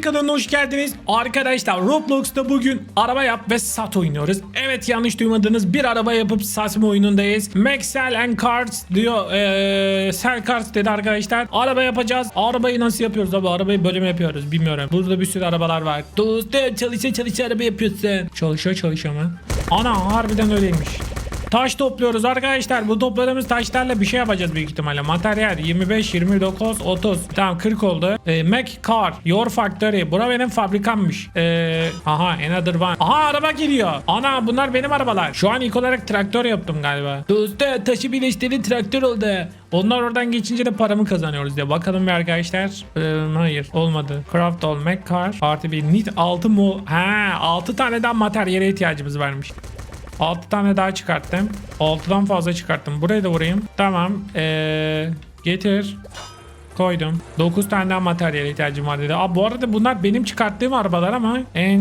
Kanalına hoş geldiniz. Arkadaşlar Roblox'ta bugün araba yap ve sat oynuyoruz. Evet yanlış duymadınız bir araba yapıp satma oyunundayız. Make sell and cars diyor. Ee, sell cars dedi arkadaşlar. Araba yapacağız. Arabayı nasıl yapıyoruz abi? Arabayı bölüm yapıyoruz. Bilmiyorum. Burada bir sürü arabalar var. Dostum çalışa çalışa araba yapıyorsun. Çalışa çalışa mı? Ana harbiden öyleymiş. Taş topluyoruz arkadaşlar. Bu topladığımız taşlarla bir şey yapacağız büyük ihtimalle. Materyal 25, 29, 30. Tamam 40 oldu. Ee, Mac Car, Your Factory. Bura benim fabrikammış. Ee, aha another one. Aha araba geliyor. Ana bunlar benim arabalar. Şu an ilk olarak traktör yaptım galiba. Dostu taşı birleştirin traktör oldu. Onlar oradan geçince de paramı kazanıyoruz diye. Bakalım bir arkadaşlar. Ee, hayır olmadı. Craft all Mac Car. Artı bir need 6 mu? Ha 6 tane daha materyale ihtiyacımız varmış. 6 tane daha çıkarttım. 6'dan fazla çıkarttım. Buraya da vurayım. Tamam. Ee, getir. Koydum. 9 tane daha materyal ihtiyacım var dedi. Aa, bu arada bunlar benim çıkarttığım arabalar ama en...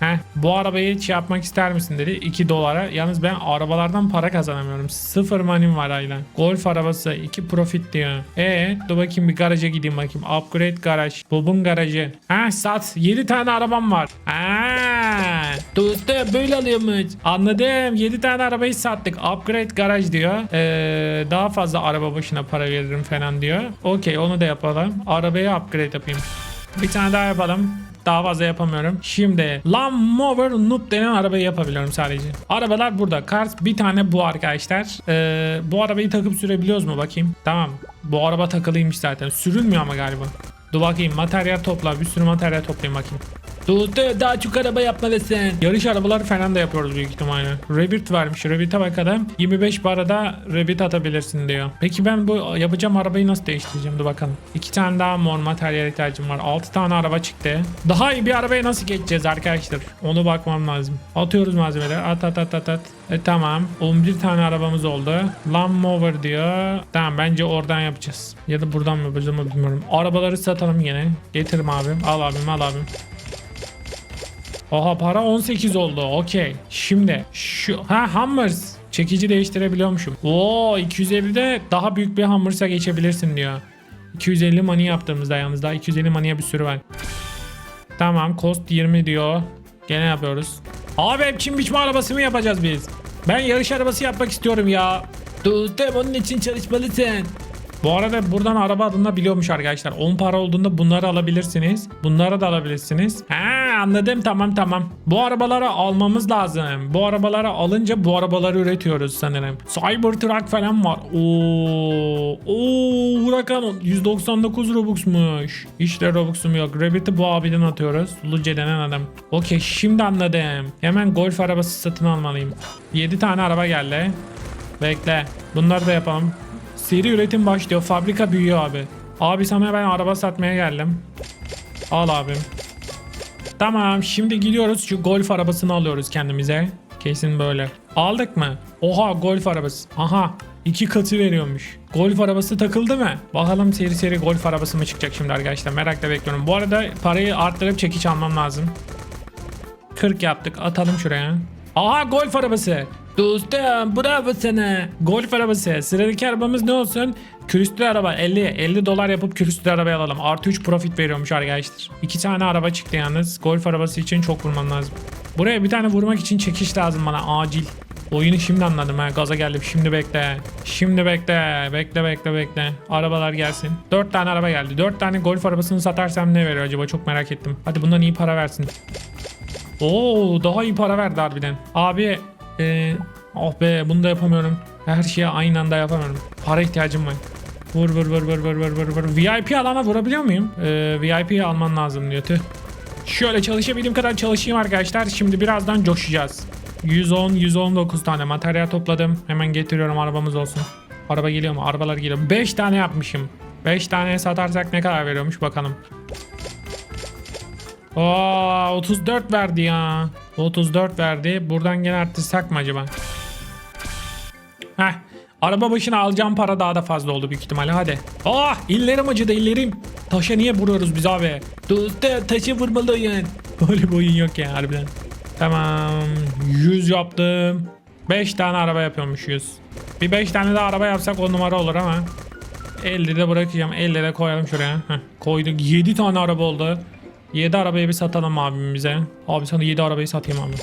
Heh, bu arabayı şey yapmak ister misin dedi. 2 dolara. Yalnız ben arabalardan para kazanamıyorum. Sıfır manim var aynen. Golf arabası 2 profit diyor. E dur bakayım bir garaja gideyim bakayım. Upgrade garaj. Bob'un garajı. Ha sat. 7 tane arabam var. Aa, dostum böyle alıyormuş. Anladım. 7 tane arabayı sattık. Upgrade garaj diyor. Ee, daha fazla araba başına para veririm falan diyor. Okey onu da yapalım. Arabayı upgrade yapayım. Bir tane daha yapalım. Daha fazla yapamıyorum. Şimdi Lawnmower Noob denen arabayı yapabiliyorum sadece. Arabalar burada. Cars bir tane bu arkadaşlar. Ee, bu arabayı takıp sürebiliyoruz mu bakayım. Tamam. Bu araba takılıymış zaten. Sürülmüyor ama galiba. Dur bakayım materyal topla. Bir sürü materyal toplayayım bakayım. Dostu daha çok araba yapmalısın. Yarış arabaları falan da yapıyoruz büyük ihtimalle. Rabbit varmış. Rabbit'e bakalım. 25 barada Rabbit atabilirsin diyor. Peki ben bu yapacağım arabayı nasıl değiştireceğim? Dur bakalım. 2 tane daha mor materyal ihtiyacım var. 6 tane araba çıktı. Daha iyi bir arabaya nasıl geçeceğiz arkadaşlar? Onu bakmam lazım. Atıyoruz malzemeler. At at at at at. E tamam. 11 tane arabamız oldu. Lawnmower diyor. Tamam bence oradan yapacağız. Ya da buradan mı yapacağız bilmiyorum. Arabaları satalım yine. Getirim abim. Al abim al abim. Oha para 18 oldu. Okey. Şimdi şu ha Hammers çekici değiştirebiliyormuşum. Oo 250'de daha büyük bir Hammers'a geçebilirsin diyor. 250 money yaptığımızda yalnız daha 250 money'e bir sürü var. Tamam cost 20 diyor. Gene yapıyoruz. Abi hep çim biçme arabası mı yapacağız biz? Ben yarış arabası yapmak istiyorum ya. Dostum onun için çalışmalısın. Bu arada buradan araba adında biliyormuş arkadaşlar. 10 para olduğunda bunları alabilirsiniz. Bunları da alabilirsiniz. Ha anladım tamam tamam. Bu arabaları almamız lazım. Bu arabaları alınca bu arabaları üretiyoruz sanırım. Cybertruck falan var. Oo, oo Huracan 199 Robux'muş. İşte Robux'um yok. Rabbit'i bu abiden atıyoruz. Luce denen adam. Okey şimdi anladım. Hemen golf arabası satın almalıyım. 7 tane araba geldi. Bekle. Bunları da yapalım. Seri üretim başlıyor. Fabrika büyüyor abi. Abi sana ben araba satmaya geldim. Al abim. Tamam şimdi gidiyoruz şu golf arabasını alıyoruz kendimize. Kesin böyle. Aldık mı? Oha golf arabası. Aha iki katı veriyormuş. Golf arabası takıldı mı? Bakalım seri seri golf arabası mı çıkacak şimdi arkadaşlar. Merakla bekliyorum. Bu arada parayı arttırıp çekiç almam lazım. 40 yaptık. Atalım şuraya. Aha golf arabası. Dostum bravo sana. Golf arabası. Sıradaki arabamız ne olsun? Külüstür araba 50 50 dolar yapıp külüstür arabayı alalım. Artı 3 profit veriyormuş arkadaşlar. İki tane araba çıktı yalnız. Golf arabası için çok vurman lazım. Buraya bir tane vurmak için çekiş lazım bana acil. Oyunu şimdi anladım ha. Gaza geldim. Şimdi bekle. Şimdi bekle. Bekle bekle bekle. Arabalar gelsin. 4 tane araba geldi. 4 tane golf arabasını satarsam ne veriyor acaba? Çok merak ettim. Hadi bundan iyi para versin. Oo daha iyi para verdi harbiden. Abi ee, oh be bunu da yapamıyorum. Her şeyi aynı anda yapamıyorum. Para ihtiyacım var. Vur vur vur vur vur vur vur vur. VIP alana vurabiliyor muyum? Ee, VIP alman lazım diyor. Tüh. Şöyle çalışabildiğim kadar çalışayım arkadaşlar. Şimdi birazdan coşacağız. 110 119 tane materyal topladım. Hemen getiriyorum arabamız olsun. Araba geliyor mu? Arabalar geliyor. 5 tane yapmışım. 5 tane satarsak ne kadar veriyormuş bakalım. Aa 34 verdi ya. 34 verdi. Buradan gene arttırsak mı acaba? Heh. Araba başına alacağım para daha da fazla oldu büyük ihtimalle. Hadi. Ah illerim acıdı illerim. Taşa niye vuruyoruz biz abi? Dostum taşı vurmalıyım. Böyle bir oyun yok ya harbiden. Tamam. 100 yaptım. 5 tane araba yapıyormuş 100. Bir 5 tane daha araba yapsak 10 numara olur ama. 50 de bırakacağım. 50 de koyalım şuraya. Heh, koyduk. 7 tane araba oldu. 7 arabayı bir satalım abimize. Abi sana 7 arabayı satayım abi.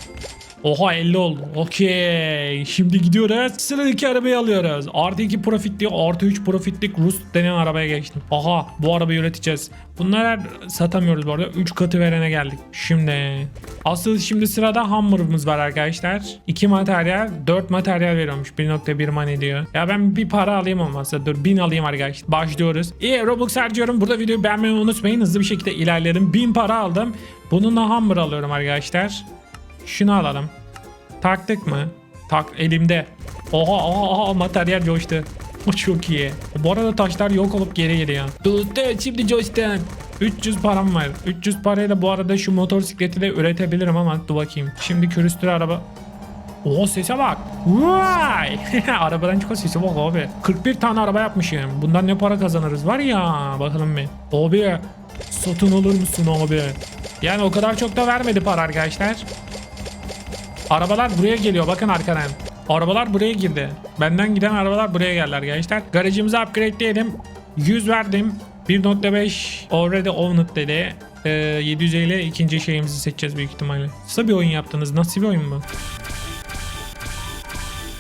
Oha 50 oldu. Okey. Şimdi gidiyoruz. Sıradaki arabayı alıyoruz. Artı 2 profitli, artı 3 profitlik Rus denen arabaya geçtim. Aha bu arabayı üreteceğiz. Bunları satamıyoruz bu arada. 3 katı verene geldik. Şimdi asıl şimdi sırada hammer'ımız var arkadaşlar. 2 materyal, 4 materyal veriyormuş. 1.1 money diyor. Ya ben bir para alayım olmazsa. Dur 1000 alayım arkadaşlar. Başlıyoruz. İyi Robux harcıyorum. Burada videoyu beğenmeyi unutmayın. Hızlı bir şekilde ilerledim. 1000 para aldım. Bununla hammer alıyorum arkadaşlar. Şunu alalım. Taktık mı? Tak elimde. Oha oha oha materyal coştu. O çok iyi. Bu arada taşlar yok olup geri geliyor. Dostum şimdi coştu. 300 param var. 300 parayla bu arada şu motosikleti de üretebilirim ama dur bakayım. Şimdi külüstür araba. Oo sese bak. Vay. Arabadan çıkan sese bak abi. 41 tane araba yapmışım. Bundan ne para kazanırız var ya. Bakalım bir. Abi satın alır mısın abi? Yani o kadar çok da vermedi para arkadaşlar. Arabalar buraya geliyor bakın arkadan. Arabalar buraya girdi. Benden giden arabalar buraya geldiler gençler. Garajımızı upgrade'leyelim. 100 verdim. 1.5 already owned dedi. Ee, 750 ikinci şeyimizi seçeceğiz büyük ihtimalle. Nasıl bir oyun yaptınız? Nasıl bir oyun bu?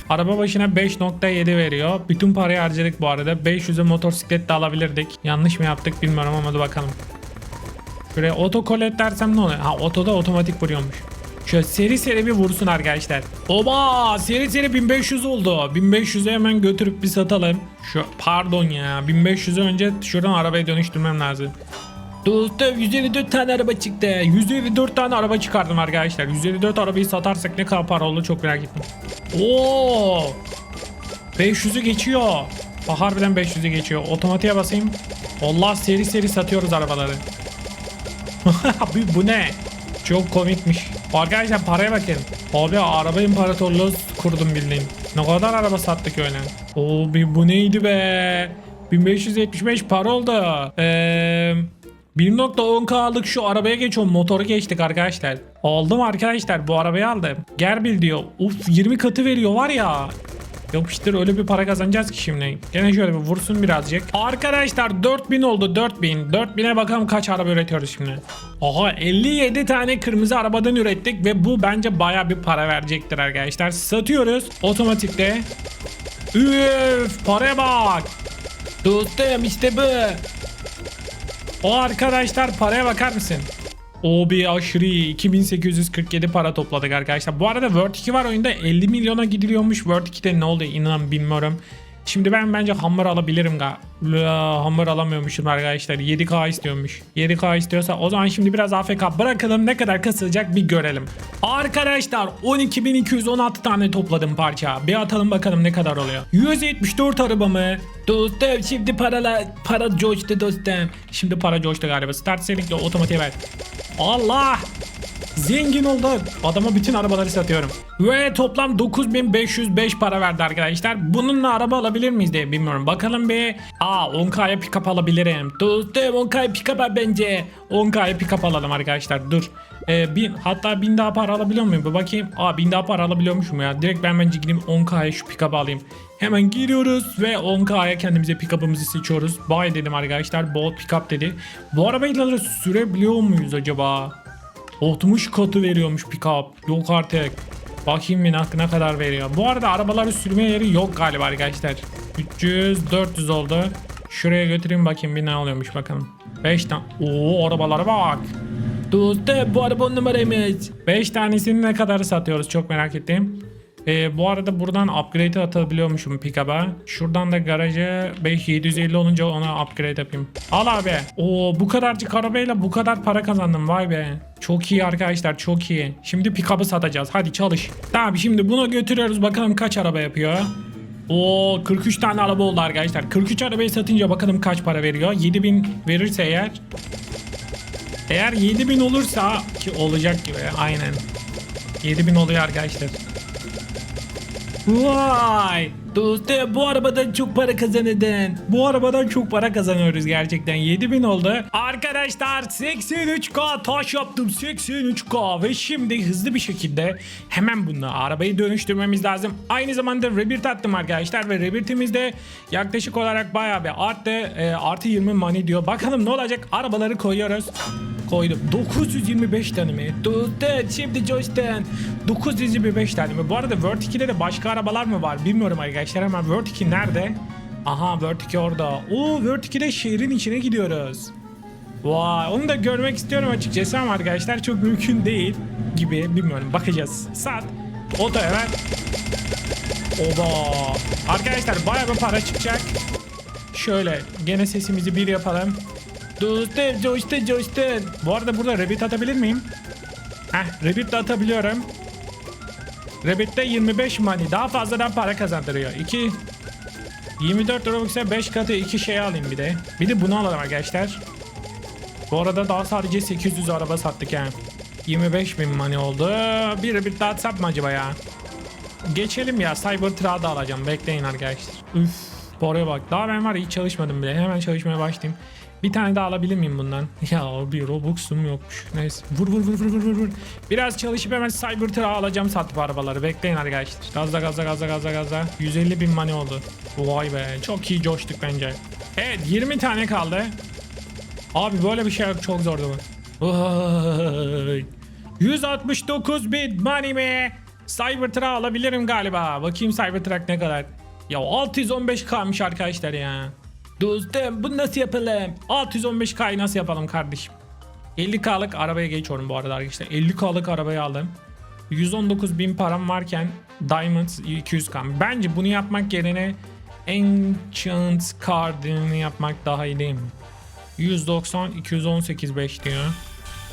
Araba başına 5.7 veriyor. Bütün parayı harcadık bu arada. 500'e motosiklet de alabilirdik. Yanlış mı yaptık bilmiyorum ama hadi bakalım. Şuraya otokolet dersem ne oluyor? Ha otoda otomatik vuruyormuş. Şöyle seri seri bir vursun arkadaşlar. Oba seri seri 1500 oldu. 1500'e hemen götürüp bir satalım. Şu pardon ya 1500'e önce şuradan arabaya dönüştürmem lazım. Dostum 154 tane araba çıktı. 154 tane araba çıkardım arkadaşlar. 154 arabayı satarsak ne kadar para olur çok merak ettim. Oo! 500'ü geçiyor. Bak harbiden 500'ü geçiyor. Otomatiğe basayım. Allah seri seri satıyoruz arabaları. Bu ne? Çok komikmiş. Arkadaşlar paraya bakın. Abi araba imparatorluğu kurdum bildiğin. Ne kadar araba sattık öyle. Oo bu neydi be? 1575 para oldu. Eee 1.10k'lık şu arabaya geçiyorum. Motoru geçtik arkadaşlar. Aldım arkadaşlar bu arabayı aldım. Gerbil diyor. Uf 20 katı veriyor var ya. Yapıştır öyle bir para kazanacağız ki şimdi. Gene şöyle bir vursun birazcık. Arkadaşlar 4000 oldu 4000. 4000'e bakalım kaç araba üretiyoruz şimdi. Aha 57 tane kırmızı arabadan ürettik ve bu bence baya bir para verecektir arkadaşlar. Satıyoruz otomatikte. Üf paraya bak. Dostum işte bu. O arkadaşlar paraya bakar mısın? O bir aşırı iyi. 2847 para topladık arkadaşlar. Bu arada Word 2 var oyunda 50 milyona gidiliyormuş. Word 2'de ne oldu inan bilmiyorum. Şimdi ben bence hammer alabilirim ga. La, hammer alamıyormuşum arkadaşlar. 7K istiyormuş. 7K istiyorsa o zaman şimdi biraz AFK bırakalım. Ne kadar kasılacak bir görelim. Arkadaşlar 12.216 tane topladım parça. Bir atalım bakalım ne kadar oluyor. 174 arabamı. Dostum şimdi parala para coştu dostum. Şimdi para coştu galiba. Start seninle otomatiğe ver. Allah! Zengin olduk. Adama bütün arabaları satıyorum. Ve toplam 9505 para verdi arkadaşlar. Bununla araba alabilir miyiz diye bilmiyorum. Bakalım bir. Aa 10K'ya pick-up alabilirim. Dostum 10K'ya pick-up bence. 10K'ya pick-up alalım arkadaşlar. Dur. Ee, bin, hatta 1000 daha para alabiliyor muyum? Bir bakayım. Aa 1000 daha para alabiliyormuşum ya. Direkt ben bence gideyim 10K'ya şu pick-up alayım. Hemen giriyoruz ve 10K'ya kendimize pick-up'ımızı seçiyoruz. Buy dedim arkadaşlar. Bol pick-up dedi. Bu arabayla sürebiliyor muyuz acaba? 60 katı veriyormuş pick-up. Yok artık. Bakayım bir ne, kadar veriyor. Bu arada arabaları sürme yeri yok galiba arkadaşlar. 300, 400 oldu. Şuraya götüreyim bakayım bir ne oluyormuş bakalım. 5 tane. Oo arabalara bak. Dostum bu araba numaraymış. 5 tanesini ne kadar satıyoruz çok merak ettim. Ee, bu arada buradan upgrade atabiliyormuşum pick-up'a. Şuradan da garaja 5 750 olunca ona upgrade yapayım. Al abi. Oo bu kadarcık arabayla bu kadar para kazandım vay be. Çok iyi arkadaşlar çok iyi. Şimdi pick-up'ı satacağız. Hadi çalış. Tamam şimdi bunu götürüyoruz bakalım kaç araba yapıyor. Oo 43 tane araba oldu arkadaşlar. 43 arabayı satınca bakalım kaç para veriyor. 7000 verirse eğer. Eğer 7000 olursa ki olacak gibi aynen. 7000 oluyor arkadaşlar. Vay! Dostum bu arabadan çok para kazanırdın. Bu arabadan çok para kazanıyoruz gerçekten. 7000 oldu. Arkadaşlar 83k taş yaptım 83k ve şimdi hızlı bir şekilde hemen bunu arabayı dönüştürmemiz lazım. Aynı zamanda rebirth attım arkadaşlar ve rebirth'imizde yaklaşık olarak bayağı bir arttı. E, artı 20 money diyor. Bakalım ne olacak? Arabaları koyuyoruz. Koydum. 925 tane mi? Dostum şimdi coştun. 925 tane mi? Bu arada Word 2'de de başka arabalar mı var? Bilmiyorum arkadaşlar ama Word 2 nerede? Aha Word 2 orada. Oo Word 2'de şehrin içine gidiyoruz. Vay onu da görmek istiyorum açıkçası ama arkadaşlar çok mümkün değil gibi bilmiyorum bakacağız. Saat oto evet. Oba. Arkadaşlar bayağı bir para çıkacak. Şöyle gene sesimizi bir yapalım. Dostum coştun coştun. Bu arada burada rabbit atabilir miyim? Heh rabbit de atabiliyorum. Rabbit'te 25 money daha fazladan para kazandırıyor. 2 24 Robux'a 5 katı 2 şey alayım bir de. Bir de bunu alalım arkadaşlar. Bu arada daha sadece 800 araba sattık yani. 25 bin money oldu. Bir rabbit daha atsam mı acaba ya? Geçelim ya Cybertruck'ı da alacağım. Bekleyin arkadaşlar. Üf. Oraya bak. Daha ben var hiç çalışmadım bile. Hemen çalışmaya başlayayım. Bir tane daha alabilir miyim bundan? Ya bir Robux'um yokmuş. Neyse. Vur vur vur vur vur, vur. Biraz çalışıp hemen Cybertruck'ı alacağım satıp arabaları. Bekleyin arkadaşlar. Gazla gazla gazla gazla gazla. 150 bin money oldu. Vay be. Çok iyi coştuk bence. Evet 20 tane kaldı. Abi böyle bir şey yok. Çok zordu bu. Vay. 169 bin money mi? Cybertruck alabilirim galiba. Bakayım Cybertruck ne kadar. Ya 615 kalmış arkadaşlar ya. Dostum bu nasıl yapalım? 615K'yı nasıl yapalım kardeşim? 50K'lık arabaya geçiyorum bu arada arkadaşlar. 50K'lık arabayı aldım. 119 bin param varken Diamond 200K. Bence bunu yapmak yerine Ancient Card'ını yapmak daha iyi değil mi? 190 218 5 diyor.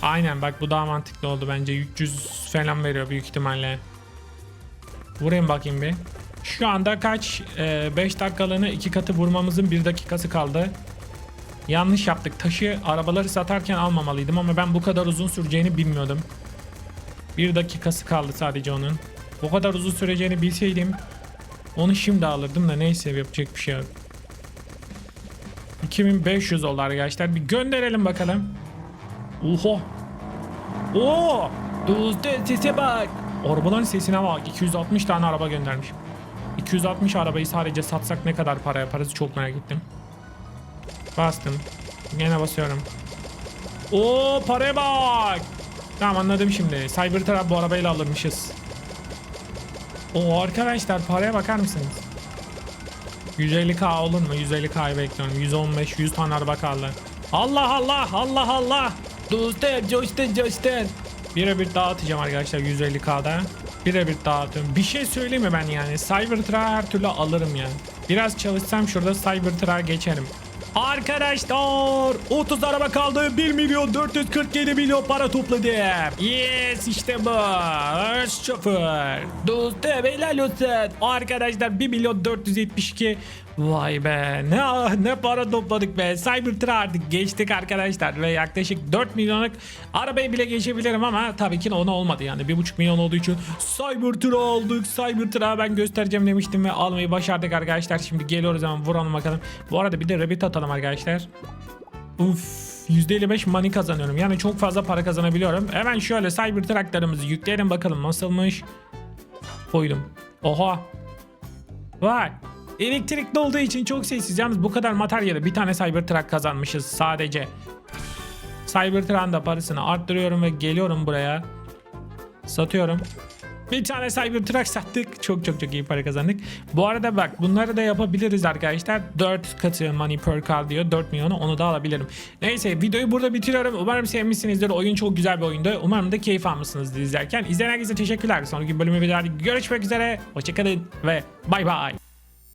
Aynen bak bu daha mantıklı oldu bence. 300 falan veriyor büyük ihtimalle. Vurayım bakayım bir. Şu anda kaç? 5 dakikalığına 2 katı vurmamızın 1 dakikası kaldı. Yanlış yaptık. Taşı arabaları satarken almamalıydım ama ben bu kadar uzun süreceğini bilmiyordum. 1 dakikası kaldı sadece onun. Bu kadar uzun süreceğini bilseydim onu şimdi alırdım da neyse yapacak bir şey yok. 2500 oldu arkadaşlar. Bir gönderelim bakalım. Oha. Oo! Dostum sese bak. Arabaların sesine bak. 260 tane araba göndermiş. 260 arabayı sadece satsak ne kadar para yaparız çok merak ettim. Bastım. Gene basıyorum. Oo paraya bak. Tamam anladım şimdi. Cybertruck bu arabayla alırmışız. Oo arkadaşlar paraya bakar mısınız? 150k olur mu? 150k'yı bekliyorum. 115 100 tane araba kaldı. Allah Allah Allah Allah. Dostum coştun coştun. Bir bir daha atacağım arkadaşlar 150k'da. Bir bir daha atıyorum. Bir şey söyleyeyim mi ben yani? Cybertruck'ı her türlü alırım yani. Biraz çalışsam şurada Cybertruck'a geçerim. Arkadaşlar 30 araba kaldı 1 milyon 447 milyon para topladım. Yes işte bu. Şoför. Dostum helal. Arkadaşlar 1 milyon 472 Vay be ne ne para topladık be. Cybertruck artık geçtik arkadaşlar ve yaklaşık 4 milyonluk arabayı bile geçebilirim ama tabii ki ona olmadı yani. 1.5 milyon olduğu için Cybertruck aldık Cybertruck'ı ben göstereceğim demiştim ve almayı başardık arkadaşlar. Şimdi geliyoruz hemen vuralım bakalım. Bu arada bir de rabbit atalım arkadaşlar. Uf %55 money kazanıyorum. Yani çok fazla para kazanabiliyorum. Hemen şöyle Cybertruck'larımızı yükleyelim bakalım nasılmış. Koydum. Oha. Vay Elektrikli olduğu için çok sessiz. Yalnız bu kadar materyale bir tane Cybertruck kazanmışız sadece. Cybertruck'ın da parasını arttırıyorum ve geliyorum buraya. Satıyorum. Bir tane Cybertruck sattık. Çok çok çok iyi para kazandık. Bu arada bak bunları da yapabiliriz arkadaşlar. 4 katı money per car diyor. 4 milyonu onu da alabilirim. Neyse videoyu burada bitiriyorum. Umarım sevmişsinizdir. Oyun çok güzel bir oyundu. Umarım da keyif almışsınızdır izlerken. İzleyen herkese teşekkürler. Sonraki bölümü videolarda görüşmek üzere. Hoşçakalın ve bay bay.